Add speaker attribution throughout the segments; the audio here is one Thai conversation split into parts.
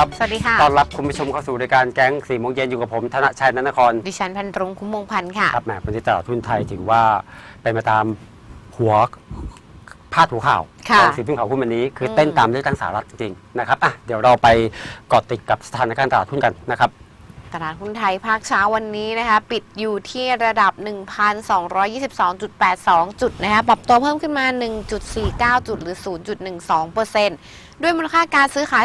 Speaker 1: ครับ
Speaker 2: สวัสดีค่ะ
Speaker 1: ต้อนรับคุณผู้ชมเข้าสู่รายการแก๊งสี่โมงเย็นอยู่กับผมธนชัยนันทคร
Speaker 2: ดิฉันพันรงคุ้มมงพันธ์ค่ะ
Speaker 1: ครับแหมวันนี้ตลาดทุนไทยถือว่าเป็นมาตามหัวพาดหัวข่าว
Speaker 2: ค่ะ
Speaker 1: ของสิ่งที่ข่าวหุ้นวันนี้ คืออ
Speaker 2: ม
Speaker 1: เต้นตามเลือกตั้งสหรัฐจริงๆนะครับอะเดี๋ยวเราไปเกาะติดกับสถานการณ์ตลาดหุ้นกันนะครับ
Speaker 2: ตลาดหุ้นไทยภาคเช้าวันนี้นะคะ ปิดอยู่ที่ระดับ 1,222.82 จุดนะคะปรับตัวเพิ่มขึ้นมา 1.49 จุดหรือ 0.12%ด้วยมูลค่าการซื้อขาย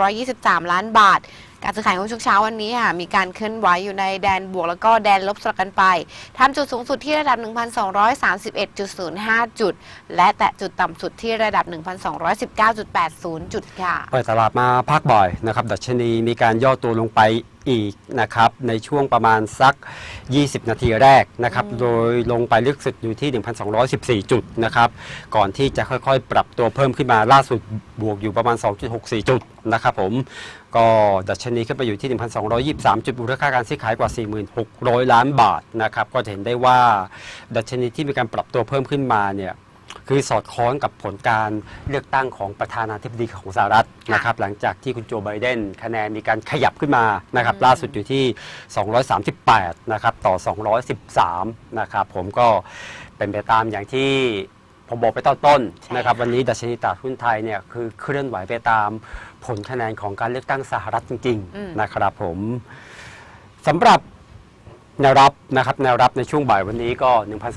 Speaker 2: 24,623 ล้านบาท การซื้อขายของช่วงเช้าวันนี้ค่ะมีการเคลื่อนไหวอยู่ในแดนบวกแล้วก็แดนลบสลับกันไปทำจุดสูงสุดที่ระดับ 1,231.05 จุด และแตะจุดต่ำสุดที่ระดับ 1,219.80 จุดค่ะ
Speaker 1: เปิดตลาดมาพักบ่อยนะครับ ดัชนีมีการย่อตัวลงไป อีกนะครับในช่วงประมาณสัก 20 นาทีแรกนะครับ
Speaker 2: อืม
Speaker 1: โดยลงไปลึกสุดอยู่ที่ 1,214 จุดนะครับก่อนที่จะค่อยๆ ปรับตัวเพิ่มขึ้นมาล่าสุดบวกอยู่ประมาณ 2.64 จุดนะครับผมก็ดัชนีขึ้นไปอยู่ที่ 1,223 จุดมูลค่าการซื้อขายกว่า 4,600 ล้านบาทนะครับก็จะเห็นได้ว่าดัชนีที่มีการปรับตัวเพิ่มขึ้นมาเนี่ย คือสอดคล้องกับผลการเลือกตั้งของประธานาธิบดีของสหรัฐนะครับหลังจากที่คุณโจไบเดนคะแนนมีการขยับขึ้นมานะครับ
Speaker 2: อืม
Speaker 1: ล่าสุดอยู่ที่ 238 นะครับต่อ 213 นะครับผมก็เป็นไปตามอย่างที่ผมบอกไปตอนต้นนะครับวันนี้ดัชนีตลาดหุ้นไทยเนี่ยคือเคลื่อนไหวไปตามผลคะแนนของการเลือกตั้งสหรัฐจริง
Speaker 2: อืม
Speaker 1: ๆนะครับผมสำหรับ แนวรับนะครับแนวรับในช่วงบ่ายวันนี้ก็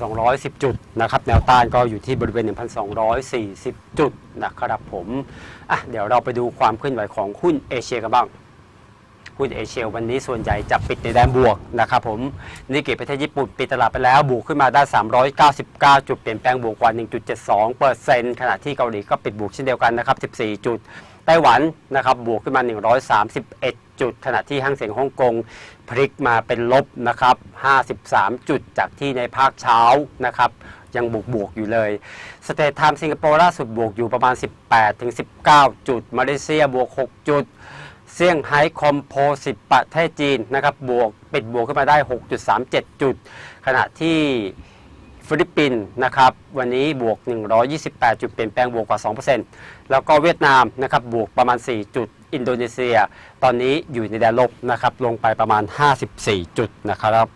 Speaker 1: 1,210 จุดนะครับแนวต้านก็อยู่ที่บริเวณ 1,240 จุดนะครับผมอะเดี๋ยวเราไปดูความเคลื่อนไหวของหุ้นเอเชียกันบ้างหุ้นเอเชียวันนี้ส่วนใหญ่จะปิดในแดนบวกนะครับผมนิกเก็ประเทศญี่ปุ่นปิดตลาดไปแล้วบวกขึ้นมาได้ 399 จุดเปลี่ยนแปลงบวกกว่า 1.72เปอร์เซ็นต์ขณะที่เกาหลีก็ปิดบวกเช่นเดียวกันนะครับ 14 จุด ไต้หวันนะครับบวกขึ้นมา 131 จุด ขณะที่ห้างเสียงฮ่องกงพลิกมาเป็นลบนะครับ 53 จุดจากที่ในภาคเช้านะครับยังบวกบวกอยู่เลยสเตทไทม์สิงคโปร์ล่าสุดบวกอยู่ประมาณ 18ถึง19 จุด มาเลเซียบวก 6 จุดเซี่ยงไฮ้คอมโพสิตประเทศจีนนะครับบวกปิดบวกขึ้นมาได้ 6.37 จุด ขณะที่ ฟิลิปปินส์นะครับวันนี้บวก 128 จุดเปลี่ยนแปลงบวกกว่า 2%แล้วก็เวียดนามนะครับบวกประมาณ 4 จุดอินโดนีเซีย ตอนนี้อยู่ในแดนลบนะครับลงไปประมาณ 54 จุดนะครับ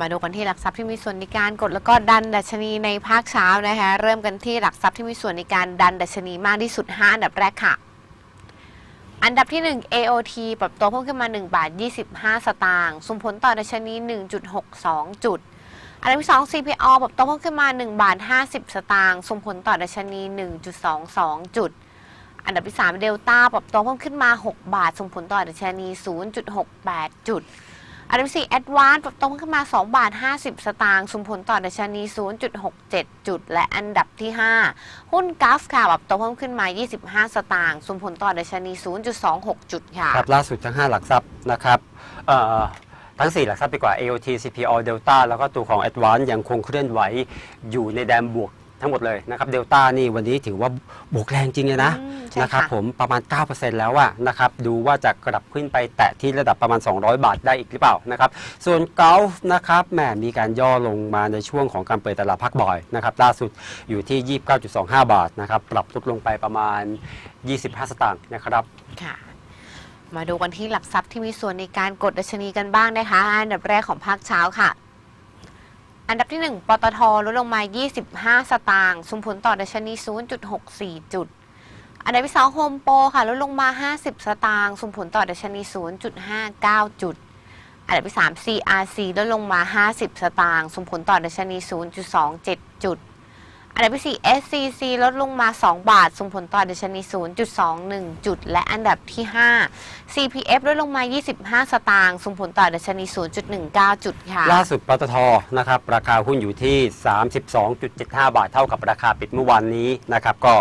Speaker 2: มาดูกันที่หลักทรัพย์ที่มีส่วนในการกดแล้วก็ดันดัชนีในภาคเช้านะคะเริ่มกันที่หลักทรัพย์ที่มีส่วนในการดันดัชนีมากที่สุด 5 อันดับแรกค่ะ อันดับที่ 1 AOT ปรับตัวเพิ่มขึ้นมา 1 บาท 25 สตางค์ส่งผลต่อดัชนี 1.62 จุด อันดับที่2 CPO ปรับตัวเพิ่มขึ้นมา 1 บาท 50 สตางค์ส่งผลต่อดัชนี 1.22 จุด อันดับที่ 3 เดลต้าปรับตัวเพิ่มขึ้นมา 6 บาท ส่งผลต่อดัชนี 0.68 จุด อันดับที่4 Advance ปรับตัวเพิ่มขึ้นมา 2 บาท 50 สตางค์ส่งผลต่อดัชนี 0.67 จุด และอันดับที่ 5 หุ้นกัฟค่ะปรับตัวเพิ่มขึ้นมา 25 สตางค์ส่งผลต่อดัชนี 0.26 จุดค่ะ
Speaker 1: ครับล่าสุดทั้ง 5 หลักทรัพย์นะครับเอ่อ ทั้ง4หลักทรัพย์ดีกว่า AOT CPO Delta แล้วก็ตัวของ Advance ยังคงเคลื่อนไหวอยู่ในแดนบวกทั้งหมดเลยนะครับ Delta นี่วันนี้ถือว่าบวกแรงจริงเลยนะ
Speaker 2: อืมใช่
Speaker 1: นะครับ
Speaker 2: ค่ะ
Speaker 1: ผมประมาณ 9%แล้วอะนะครับดูว่าจะกลับขึ้นไปแตะที่ระดับประมาณ 200 บาทได้อีกหรือเปล่านะครับส่วนเกาฟนะครับแหมมีการย่อลงมาในช่วงของการเปิดตลาดพักบ่อยนะครับล่าสุดอยู่ที่ 29.25 บาทนะครับปรับลดลงไปประมาณ 25 สตางค์นะครับ
Speaker 2: ค่ะ มาดูกันที่หลักทรัพย์ที่มีส่วนในการกดดัชนีกันบ้างนะคะ อันดับแรกของภาคเช้าค่ะ อันดับที่ 1 ปตทลดลงมา 25 สตางค์ส่งผลต่อดัชนี 0.64 จุด อันดับที่2โฮมโปรค่ะลดลงมา 50 สตางค์ส่งผลต่อดัชนี 0.59 จุด อันดับที่3 CRC ลดลงมา 50 สตางค์ส่งผลต่อดัชนี 0.27 จุด อันดับที่ 4 SCC ลดลงมา 2 บาท ส่งผลต่อดัชนี 0.21 จุด และอันดับที่ 5 CPF ลดลงมา 25 สตางค์ ส่งผลต่อดัชนี 0.19 จุดค่ะ
Speaker 1: ล่าสุดปตทนะครับ ราคาหุ้นอยู่ที่ 32.75 บาท เท่ากับราคาปิดเมื่อวานนี้นะครับ ก็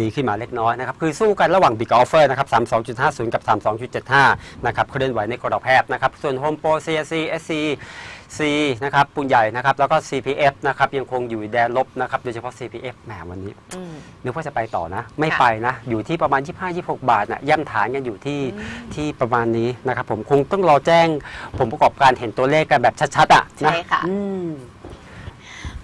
Speaker 1: ดีขึ้นมาเล็กน้อยนะครับคือสู้กันระหว่าง Big Offer นะครับ32.50 กับ 32.75 นะครับเคลื่อนไหวในกรอบแพบนะครับส่วน Home Pro CSC SC C นะครับปูนใหญ่นะครับแล้วก็ CPF นะครับยังคงอยู่ในแดนลบนะครับโดยเฉพาะ CPF แหมวันนี้
Speaker 2: อืม
Speaker 1: นึกว่าจะไปต่อนะ ไม่
Speaker 2: ค่ะ
Speaker 1: ไปนะ อยู่ที่ประมาณ 25-26 บาทนะย่ำฐานกันอยู่ที่
Speaker 2: อืม
Speaker 1: ที่ประมาณนี้นะครับผมคงต้องรอแจ้งผมประกอบการเห็นตัวเลขกันแบบชัดๆอะนะ
Speaker 2: ใช่ค่ะ
Speaker 1: อื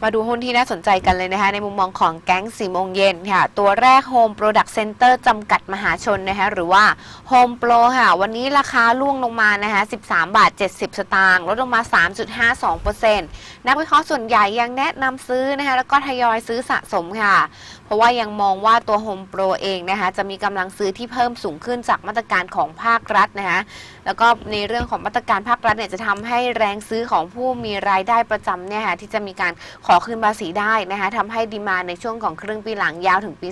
Speaker 1: มา
Speaker 2: ดูหุ้นที่น่าสนใจกันเลยนะคะ ในมุมมองของแก๊งสี่โมงเย็นค่ะ ตัวแรก Home Product Center จำกัดมหาชนนะคะ หรือว่า Home Pro ค่ะ วันนี้ราคาล่วงลงมานะคะ 13 บาท 70 สตางค์ลดลงมา 3.52%นักวิเคราะห์ส่วนใหญ่ยังแนะนำซื้อนะคะ แล้วก็ทยอยซื้อสะสมค่ะ เพราะว่ายังมองว่าตัว Home Pro เองนะคะ จะมีกำลังซื้อที่เพิ่มสูงขึ้นจากมาตรการของภาครัฐนะคะแล้วก็ในเรื่องของมาตรการภาครัฐเนี่ยจะทำให้แรงซื้อของผู้มีรายได้ประจำเนี่ยค่ะที่จะมีการขอคืนภาษีได้นะคะทำให้ดีมาในช่วงของครึ่งปีหลังยาวถึงปี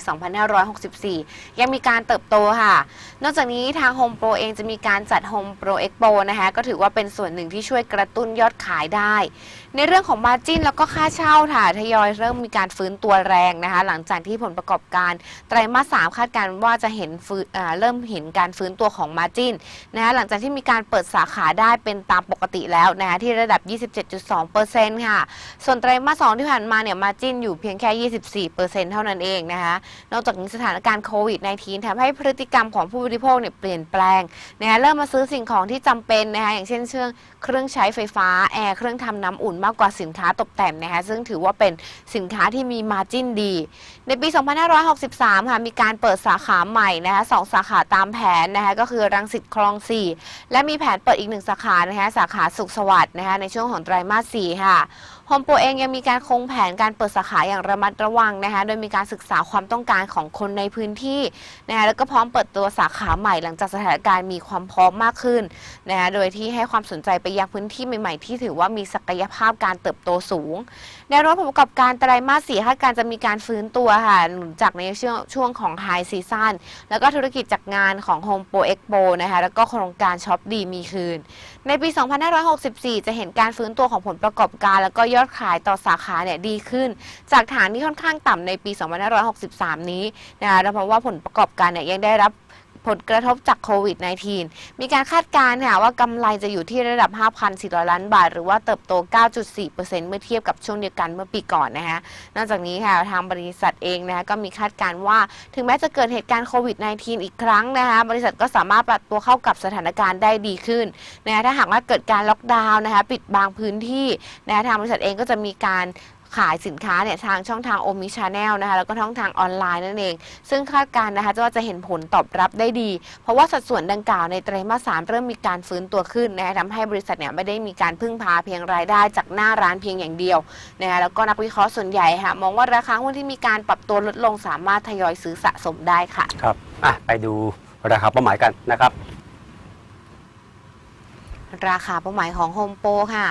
Speaker 2: 2564 ยังมีการเติบโตค่ะ นอกจากนี้ทาง Home Pro เองจะมีการจัด Home Pro Expo นะคะก็ถือว่าเป็นส่วนหนึ่งที่ช่วยกระตุ้นยอดขายได้ ในเรื่องของมาจิ้นแล้วก็ค่าเช่าค่ะทยอยเริ่มมีการฟื้นตัวแรงนะคะ หลังจากที่ผลประกอบการไตรมาสสามคาดการณ์ว่าจะเห็นฟื้นอ่าเริ่มเห็นการฟื้นตัวของมาจิ้นนะคะหลังจากที่มีการเปิดสาขาได้เป็นตามปกติแล้วนะคะที่ระดับ 27.2%ค่ะ ส่วนไตรมาสสองที่ผ่านมาเนี่ยมาจิ้นอยู่เพียงแค่ 24%เท่านั้นเองนะคะนอกจากนี้สถานการณ์โควิด -19 ทำให้พฤติกรรมของผู้บริโภคเนี่ยเปลี่ยนแปลงนะคะเริ่มมาซื้อสิ่งของที่จำเป็นนะคะอย่างเช่นเครื่องเครื่องใช้ไฟฟ้าแอร์เครื่องทำน้ำอุ่นมากกว่าสินค้าตกแต่งนะคะซึ่งถือว่าเป็นสินค้าที่มีมาจิ้นดี ในปี 2563 ค่ะมีการเปิดสาขาใหม่นะคะสองสาขาตามแผนนะคะก็คือรังสิตคลอง 4 และมีแผนเปิดอีกหนึ่งสาขานะคะสาขาสุขสวัสดิ์นะคะในช่วงของไตรมาส 4 ค่ะ โฮมโปรเองยังมีการคงแผนการเปิดสาขาอย่างระมัดระวังนะคะโดยมีการศึกษาความต้องการของคนในพื้นที่นะคะแล้วก็พร้อมเปิดตัวสาขาใหม่หลังจากสถานการณ์มีความพร้อมมากขึ้นนะคะโดยที่ให้ความสนใจไปยังพื้นที่ใหม่ๆที่ถือว่ามีศักยภาพการเติบโตสูง แนวโน้มผลประกอบการไตรมาสสี่คาดการจะมีการฟื้นตัวค่ะหนุนจากในช่วงช่วงของไฮซีซั่นแล้วก็ธุรกิจจากงานของ Home Pro Expo นะคะแล้วก็โครงการช็อปดีมีคืน ในปี 2564 จะเห็นการฟื้นตัวของผลประกอบการ แล้วก็ยอดขายต่อสาขาเนี่ยดีขึ้น จากฐานที่ค่อนข้างต่ำในปี 2563 นี้นะคะเพราะว่าผลประกอบการเนี่ยยังได้รับ ผลกระทบจากโควิด -19 มีการคาดการณ์ค่ะว่ากำไรจะอยู่ที่ระดับ 5,400 ล้านบาท หรือว่าเติบโต 9.4%เมื่อเทียบกับช่วงเดียวกันเมื่อปีก่อนนะคะนอกจากนี้ค่ะทางบริษัทเองนะคะก็มีคาดการณ์ว่าถึงแม้จะเกิดเหตุการณ์โควิด -19 อีกครั้งนะคะบริษัทก็สามารถปรับตัวเข้ากับสถานการณ์ได้ดีขึ้นนะคะถ้าหากว่าเกิดการล็อกดาวน์นะคะปิดบางพื้นที่นะคะทางบริษัทเองก็จะมีการ ขายสินค้าเนี่ยทางช่องทางโอมิชาแนลนะคะแล้วก็ช่องทางออนไลน์นั่นเอง ซึ่งคาดการณ์นะคะว่าจะเห็นผลตอบรับได้ดี เพราะว่าสัดส่วนดังกล่าวในไตรมาสสามเริ่มมีการฟื้นตัวขึ้นนะคะทำให้บริษัทเนี่ยไม่ได้มีการพึ่งพาเพียงรายได้จากหน้าร้านเพียงอย่างเดียวนะคะแล้วก็นักวิเคราะห์ส่วนใหญ่ค่ะมองว่าราคาหุ้นที่มีการปรับตัวลดลงสามารถทยอยซื้อสะสมได้ค่ะ
Speaker 1: ครับอะไปดูราคาเป้าหมายกันนะครับ
Speaker 2: ราคาเป้าหมายของโฮมโปรค่ะ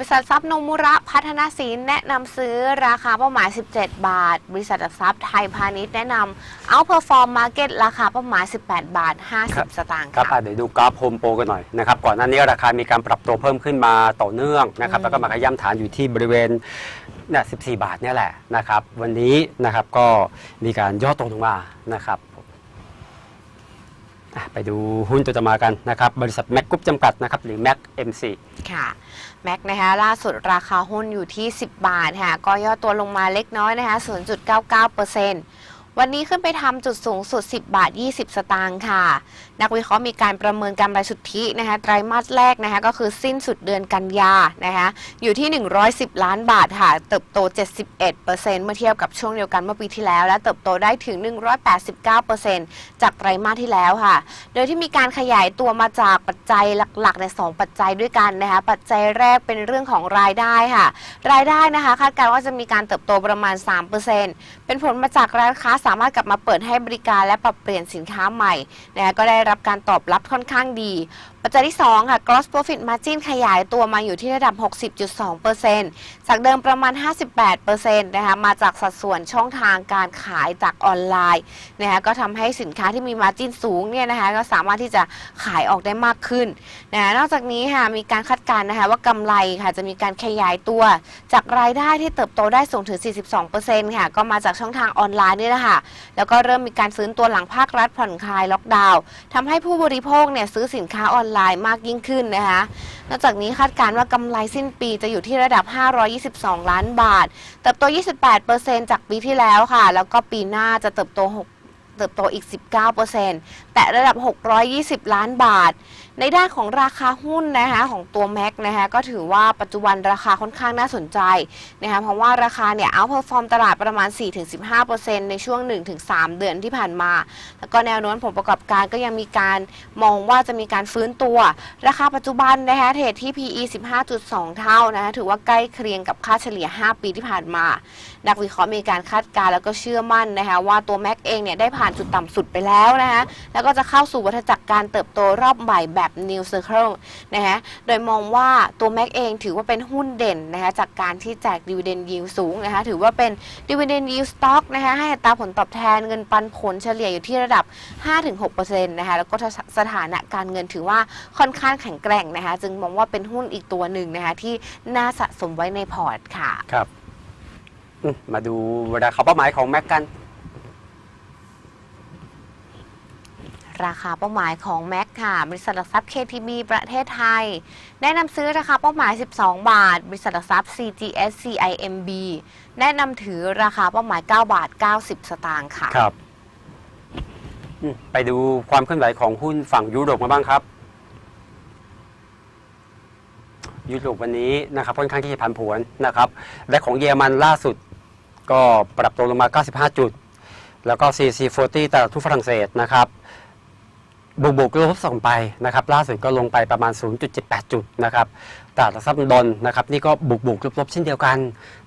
Speaker 2: บริษัททรัพย์นมุระพัฒนาสินแนะนำซื้อราคาเป้าหมาย 17 บาท บริษัทหลักทรัพย์ไทยพาณิชย์แนะนำเอาเพอร์ฟอร์มมาร์เก็ตราคาเป้าหมาย 18 บาท
Speaker 1: ครับ
Speaker 2: 50 สตางค์
Speaker 1: ครับ
Speaker 2: ค่ะ
Speaker 1: อะเดี๋ยวดูกราฟโฮมโปรกันหน่อยนะครับก่อนหน้านี้ราคามีการปรับตัวเพิ่มขึ้นมาต่อเนื่องนะครับ
Speaker 2: อืม
Speaker 1: แล้วก็มาขย้ำฐานอยู่ที่บริเวณเนี่ย14 บาทเนี่ยแหละนะครับวันนี้นะครับก็มีการย่อตรงลงมานะครับอะ ไปดูหุ้นตัวต่อมากันนะครับ บริษัทแม็กกรุ๊ปจำกัดนะครับ หรือแม็กเอ็มซี
Speaker 2: ค่ะแม็กนะคะล่าสุดราคาหุ้นอยู่ที่ 10 บาทค่ะก็ย่อตัวลงมาเล็กน้อยนะคะ 0.99%วันนี้ขึ้นไปทำจุดสูงสุด 10 บาท 20 สตางค์ค่ะ นักวิเคราะห์มีการประเมินกำไรสุทธินะคะไตรมาสแรกนะคะก็คือสิ้นสุดเดือนกันยานะคะอยู่ที่ 110 ล้านบาทค่ะเติบโต 71%เมื่อเทียบกับช่วงเดียวกันเมื่อปีที่แล้ว และเติบโตได้ถึง 189%จากไตรมาสที่แล้วค่ะ โดยที่มีการขยายตัวมาจากปัจจัยหลักๆในสองปัจจัยด้วยกันนะคะปัจจัยแรกเป็นเรื่องของรายได้ค่ะ รายได้นะคะคาดการณ์ว่าจะมีการเติบโตประมาณ 3%เป็นผลมาจากร้านค้าสามารถกลับมาเปิดให้บริการและปรับเปลี่ยนสินค้าใหม่นะคะก็ได้รับการตอบรับค่อนข้างดีปัจจัยที่ 2 ค่ะ gross profit margin ขยายตัวมาอยู่ที่ระดับ 60.2%จากเดิมประมาณ 58%นะคะ มาจากสัดส่วนช่องทางการขายจากออนไลน์นะคะก็ทำให้สินค้าที่มี margin สูงเนี่ยนะคะก็สามารถที่จะขายออกได้มากขึ้นนะนอกจากนี้ค่ะมีการคาดการณ์นะคะว่ากำไรค่ะจะมีการขยายตัวจากรายได้ที่เติบโตได้สูงถึง 42%ค่ะ ก็มาจากช่องทางออนไลน์นี่แหละค่ะแล้วก็เริ่มมีการฟื้นตัวหลังภาครัฐผ่อนคลายล็อกดาวน์ทำให้ผู้บริโภคเนี่ยซื้อสินค้าออนไลน์มากยิ่งขึ้นนะคะ นอกจากนี้คาดการณ์ว่ากำไรสิ้นปีจะอยู่ที่ระดับ 522 ล้านบาท เติบโต 28%จากปีที่แล้วค่ะ แล้วก็ปีหน้าจะเติบโต 6 เติบโตอีก 19%แต่แต่ระดับ 620 ล้านบาท ในด้านของราคาหุ้นนะคะของตัวแม็กนะคะก็ถือว่าปัจจุบันราคาค่อนข้างน่าสนใจนะคะเพราะว่าราคาเนี่ยเอาเพอร์ฟอร์มตลาดประมาณ 4-15%ในช่วง 1-3 เดือนที่ผ่านมา แล้วก็แนวโน้มผลประกอบการก็ยังมีการมองว่าจะมีการฟื้นตัว ราคาปัจจุบันนะคะเทรดที่ PE 15.2 เท่านะคะถือว่าใกล้เคียงกับค่าเฉลี่ย 5 ปีที่ผ่านมา นักวิเคราะห์มีการคาดการณ์แล้วก็เชื่อมั่นนะคะว่าตัวแม็กเองเนี่ยได้ผ่านจุดต่ำสุดไปแล้วนะคะแล้วก็ก็จะเข้าสู่วัฏจักรการเติบโตรอบใหม่แบบ New Circle นะคะโดยมองว่าตัวแม็กเองถือว่าเป็นหุ้นเด่นนะคะจากการที่แจกดีเวเดนยิวสูงนะคะถือว่าเป็นดีเวเดนยิวสต็อกนะคะให้อัตราผลตอบแทนเงินปันผลเฉลี่ยอยู่ที่ระดับ 5-6%นะคะแล้วก็สถานะการเงินถือว่าค่อนข้างแข็งแกร่งนะคะจึงมองว่าเป็นหุ้นอีกตัวหนึ่งนะคะที่น่าสะสมไว้ในพอร์ตค่ะ
Speaker 1: ครับมาดูราคาเป้าหมายของแม็กกัน
Speaker 2: ราคาเป้าหมายของแม็กค่ะ บริษัทหลักทรัพย์ KTB ประเทศไทยแนะนำซื้อราคาเป้าหมาย 12 บาท บริษัทหลักทรัพย์ CGS CIMB แนะนำถือราคาเป้าหมาย 9 บาท 90 สตางค์ค่ะ
Speaker 1: ครับ ไปดูความเคลื่อนไหวของหุ้นฝั่งยุโรปมาบ้างครับ ยุโรปวันนี้นะครับค่อนข้างที่จะผันผวนนะครับ และของเยอรมันล่าสุดก็ปรับตัวลงมา 95 จุด แล้วก็ CAC 40 ตลาดทุนฝรั่งเศสนะครับ บวกบวกลบส่งไปนะครับล่าสุดก็ลงไปประมาณ 0.78 จุดนะครับตลาดหลักทรัพย์ลอนดอนนะครับนี่ก็บวกบวกลบลบเช่นเดียวกัน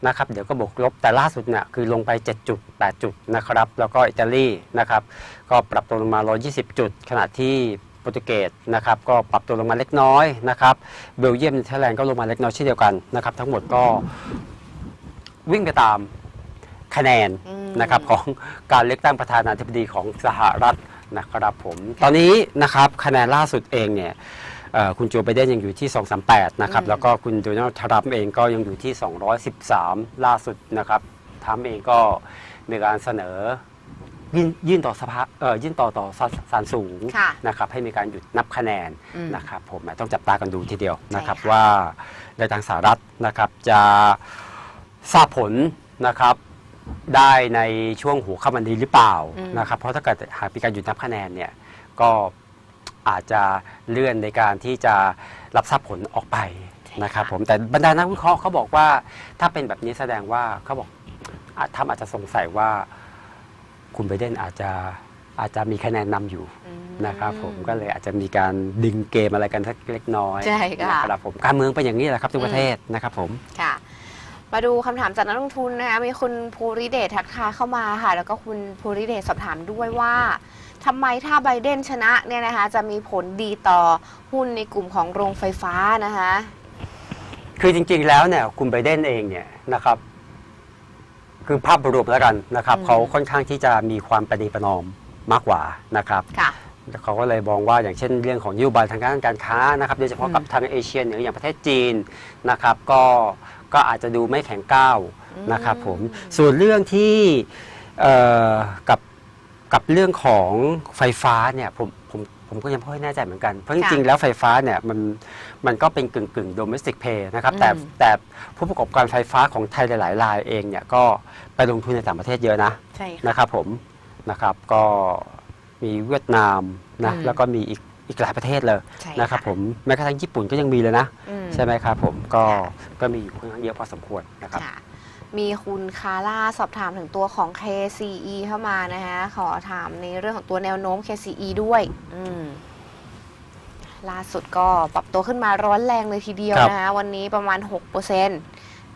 Speaker 1: นะครับเดี๋ยวก็บวกลบแต่ล่าสุดเนี่ยคือลงไป7จุด8จุดนะครับแล้วก็อิตาลีนะครับก็ปรับตัวลงมา 120 จุด ขณะที่โปรตุเกสนะครับก็ปรับตัวลงมาเล็กน้อยนะครับเบลเยียมเนเธอร์แลนด์ก็ลงมาเล็กน้อยเช่นเดียวกันนะครับทั้งหมดก็วิ่งไปตามคะแนน
Speaker 2: อืม
Speaker 1: นะครับของการเลือกตั้งประธานาธิบดีของสหรัฐ นะครับผม ตอนนี้นะครับคะแนนล่าสุดเองเนี่ยเอ่อคุณโจไบเดนยังอยู่ที่ 238 นะครับ
Speaker 2: อืม
Speaker 1: แล้วก็คุณโดนัลด์ทรัมป์เองก็ยังอยู่ที่ 213 ล่าสุดนะครับทรัมป์เองก็มีการเสนอยื่นยื่นต่อสภาเอ่อยื่นต่อต่อศาศาลสูง
Speaker 2: ค่ะ
Speaker 1: นะครับให้มีการหยุดนับคะแนน
Speaker 2: อืม
Speaker 1: นะครับผมต้องจับตากันดูทีเดียวนะครับ
Speaker 2: ใช่ค่ะ
Speaker 1: ว่าในทางสหรัฐนะครับจะทราบผลนะครับ ได้ในช่วงหัวค่ำวันนี้หรือเปล่านะครับเพราะถ้าเกิดหากมีการหยุดนับคะแนนเนี่ยก็อาจจะเลื่อนในการที่จะรับทราบผลออกไปนะครับผมแต่บรรดานักวิเคราะห์เขาบอกว่าถ้าเป็นแบบนี้แสดงว่าเขาบอกอาจทำอาจจะสงสัยว่าคุณไบเดนอาจจะอาจจะมีคะแนนนำอยู่
Speaker 2: อืม
Speaker 1: นะครับผมก็เลยอาจจะมีการดึงเกมอะไรกันสักเล็กน้อย
Speaker 2: ใช่ค่ะ
Speaker 1: นะครับผมการเมืองเป็นอย่างนี้แหละครับทุกประเทศนะครับผม
Speaker 2: ค่ะ มาดูคำถามจากนักลงทุนนะคะมีคุณภูริเดชทักทายเข้ามาค่ะ แล้วก็คุณภูริเดชสอบถามด้วยว่าทำไมถ้าไบเดนชนะเนี่ยนะคะ จะมีผลดีต่อหุ้นในกลุ่มของโรงไฟฟ้านะคะ
Speaker 1: คือจริงๆแล้วเนี่ยคุณไบเดนเองเนี่ยนะครับ คือภาพรวมแล้วกันนะครับ
Speaker 2: อืม
Speaker 1: เขาค่อนข้างที่จะมีความประนีประนอมมากกว่านะครับ
Speaker 2: ค่ะ
Speaker 1: เขาก็เลยมองว่าอย่างเช่นเรื่องของนโยบายทางด้านการค้านะครับโดยเฉพาะกับ
Speaker 2: อืม
Speaker 1: ทางเอเชียเหนืออย่างประเทศจีนนะครับ ก็ ก็อาจจะดูไม่แข็งก้าวนะครับผมส่วนเรื่องที่เอ่อกับกับเรื่องของไฟฟ้าเนี่ยผมผมผมก็ยังไม่ค่อยแน่ใจเหมือนกัน เพราะจริงๆ แล้วไฟฟ้าเนี่ยมันมันก็เป็นกึ่งกึ่งโดเมสติกเพย์นะครับแต่
Speaker 2: อืม
Speaker 1: แต่ผู้ประกอบการไฟฟ้าของไทยหลายๆรายเองเนี่ยก็ไปลงทุนในต่างประเทศเยอะนะ
Speaker 2: ใช่ค่ะ
Speaker 1: นะครับผมนะครับก็มีเวียดนามนะ
Speaker 2: อืม
Speaker 1: แล้วก็มีอีก อีกหลายประเทศเลย
Speaker 2: ใช่
Speaker 1: นะครับผมแม้กระทั่งญี่ปุ่นก็ยังมีเลยนะ
Speaker 2: อืม
Speaker 1: ใช่ไหมครับผมก็ก็มีอยู่ค่อนข้างเยอะพอสมควรนะครับ
Speaker 2: ค่ะ มีคุณคาร่าสอบถามถึงตัวของ KCE เข้ามานะคะขอถามในเรื่องของตัวแนวโน้ม KCE ด้วยอืมล่าสุดก็ปรับตัวขึ้นมาร้อนแรงเลยทีเดียว
Speaker 1: ครับ
Speaker 2: นะคะวันนี้ประมาณ 6%น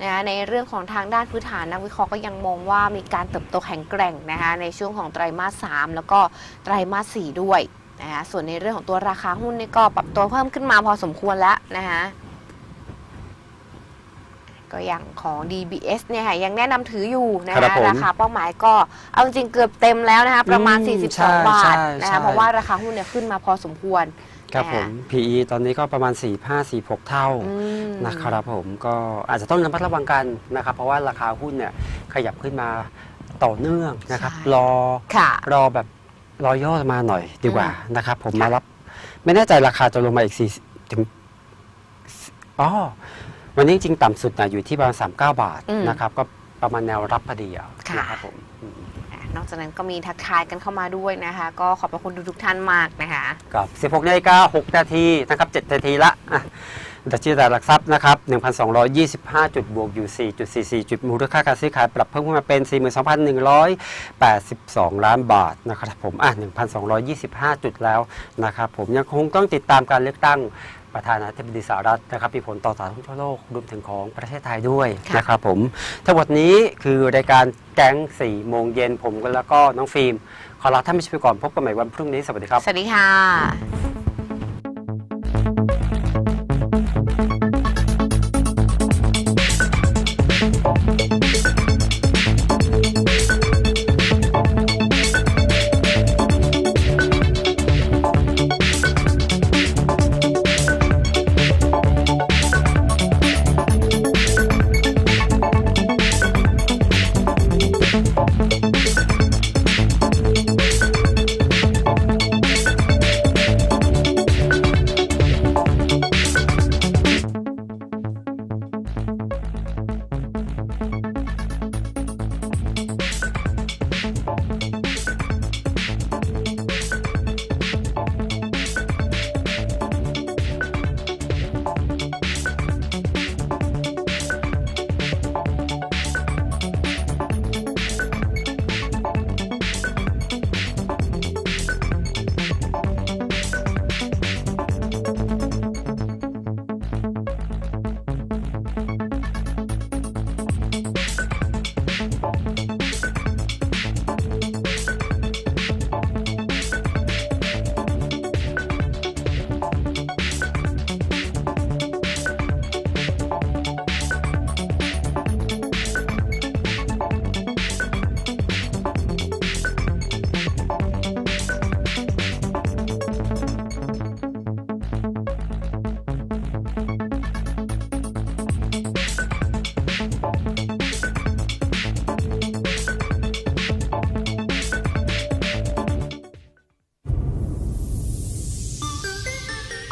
Speaker 2: ะคะในเรื่องของทางด้านพื้นฐานนักวิเคราะห์ก็ยังมองว่ามีการเติบโตแข็งแกร่งนะคะในช่วงของไตรมาส 3 แล้วก็ไตรมาส 4 ด้วย นะคะส่วนในเรื่องของตัวราคาหุ้นนี่ก็ปรับตัวเพิ่มขึ้นมาพอสมควรแล้วนะคะก็อย่างของ DBS เนี่ยค่ะยังแนะนำถืออยู่นะ
Speaker 1: ครั
Speaker 2: คะ
Speaker 1: บผม
Speaker 2: ราคาเป้าหมายก็เอาจริงๆเกือบเต็มแล้วนะคะประมาณ
Speaker 1: อืมใช่
Speaker 2: 42บาท
Speaker 1: ใช่
Speaker 2: นะ
Speaker 1: ใช่
Speaker 2: คะเพราะว่าราคาหุ้นเนี่ยขึ้นมาพอสมควร
Speaker 1: ครับ
Speaker 2: นะะ
Speaker 1: ผม PE ตอนนี้ก็ประมาณ 4 5 4 6 เท่า
Speaker 2: อืม
Speaker 1: นะครับผมก็อาจจะต้องระมัดระวังกันนะครับ เพราะว่าราคาหุ้นเนี่ยขยับขึ้นมาต่อเนื่องนะครับ
Speaker 2: ใช่
Speaker 1: รอ
Speaker 2: ค่ะ
Speaker 1: รอแบบ รอย่อลงมาหน่อยดีกว่า
Speaker 2: อืม
Speaker 1: นะครับผม
Speaker 2: ค่ะ
Speaker 1: มารับ ไม่แน่ใจราคาจะลงมาอีก4ถึงอ๋อวันนี้จริงๆต่ำสุดนะอยู่ที่ประมาณ39บาทนะครับ ก็ประมาณแนวรับพอดีอะ
Speaker 2: ค่ะ
Speaker 1: นะครับผมอืม
Speaker 2: นนอกจากนั้นก็มีทักทายกันเข้ามาด้วยนะคะ ก็ขอบพระคุณทุกๆท่านมากนะคะ
Speaker 1: กับ 16นาฬิกา6นาทีนะครับ7นาทีละอะ ดัชนีตลาดหลักทรัพย์นะครับ 1,225 จุดบวกอยู่ 4.44 จุด มูลค่าการซื้อขายปรับเพิ่มขึ้นมาเป็น 42,182 ล้านบาทนะครับผม อะ 1,225 จุดแล้วนะครับผม ยังคงต้องติดตามการเลือกตั้งประธานาธิบดีสหรัฐนะครับมีผลต่อตลาดหุ้นทั่วโลกรวมถึงของประเทศไทยด้วย
Speaker 2: ค่ะ
Speaker 1: นะครับผม ทั้งหมดนี้คือรายการแก๊ง4โมงเย็นผมกันแล้วก็น้องฟิล์ม ขอลาท่านผู้ชมไปก่อนพบกันใหม่วันพรุ่งนี้ สวัสดีครับ
Speaker 2: สวัสดีค่ะ